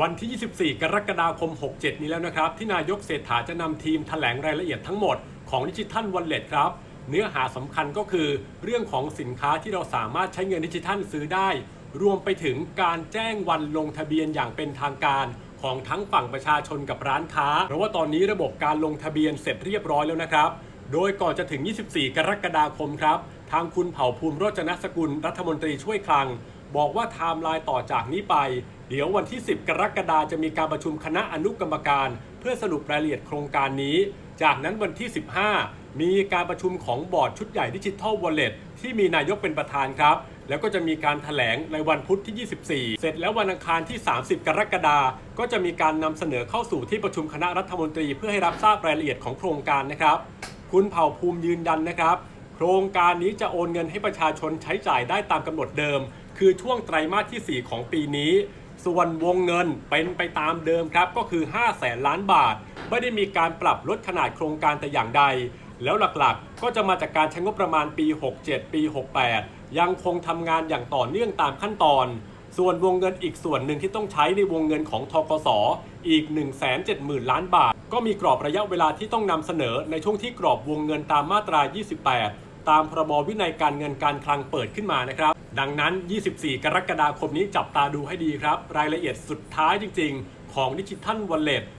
วันที่ 24 กรกฎาคม 67 นี้แล้วนะครับ ที่นายกเศรษฐาจะนำทีมแถลงรายละเอียดทั้งหมดของดิจิทัลวอลเล็ตครับ เนื้อหาสำคัญก็คือ เรื่องของสินค้าที่เราสามารถใช้เงินดิจิทัลซื้อได้ รวมไปถึงการแจ้งวันลงทะเบียนอย่างเป็นทางการของทั้งฝั่งประชาชนกับร้านค้า เพราะว่าตอนนี้ระบบการลงทะเบียนเสร็จเรียบร้อยแล้วนะครับ โดยก่อนจะถึง 24 กรกฎาคมครับ ทางคุณเผ่าภูมิโรจนสกุลรัฐมนตรีช่วยคลัง บอกว่าไทม์ไลน์ต่อจากนี้ไป เดี๋ยววันที่ 10 กรกฎาจะมีการประชุมคณะอนุกรรมการ เพื่อสรุปรายละเอียดโครงการนี้ จากนั้นวันที่ 15 มีการประชุมของบอร์ดชุดใหญ่ดิจิทัลวอลเล็ตที่มีนายกเป็นประธานครับ แล้วก็จะมีการถแถลงในวันพุธที่ 24 เสร็จแล้ววันอังคารที่ 30 กรกฎาก็จะมีการนำเสนอเข้าสู่ที่ประชุมคณะรัฐมนตรี เพื่อให้รับทราบรายละเอียดของโครงการนะครับ คุณเผ่าภูมิยืนยันนะครับ โครงการนี้จะโอนเงินให้ประชาชนใช้จ่ายได้ตามกำหนดเดิม คือช่วงไตรมาสที่ 4 ของปีนี้ ส่วนวงเงินเป็นไปตามเดิมครับ ก็คือ 5 แสนล้านบาท ไม่ได้มีการปรับลดขนาดโครงการแต่อย่างใด แล้วหลักๆ ก็จะมาจากการใช้งบประมาณปี 67 ปี 68 ยังคงทำงานอย่างต่อเนื่องตามขั้นตอนส่วนวงเงินอีกส่วนหนึ่งที่ต้องใช้ในวงเงินของทกสอีก 170,000 ล้านบาท ก็มีกรอบระยะเวลาที่ต้องนำเสนอในช่วงที่กรอบวงเงินตามมาตรา 28 ตามพรบวินัยการเงินการคลังเปิดขึ้นมานะครับ ดังนั้น 24 กรกฎาคมนี้จับตาดูให้ดีครับ รายละเอียดสุดท้ายจริง ๆ ของดิจิทัลวอลเล็ต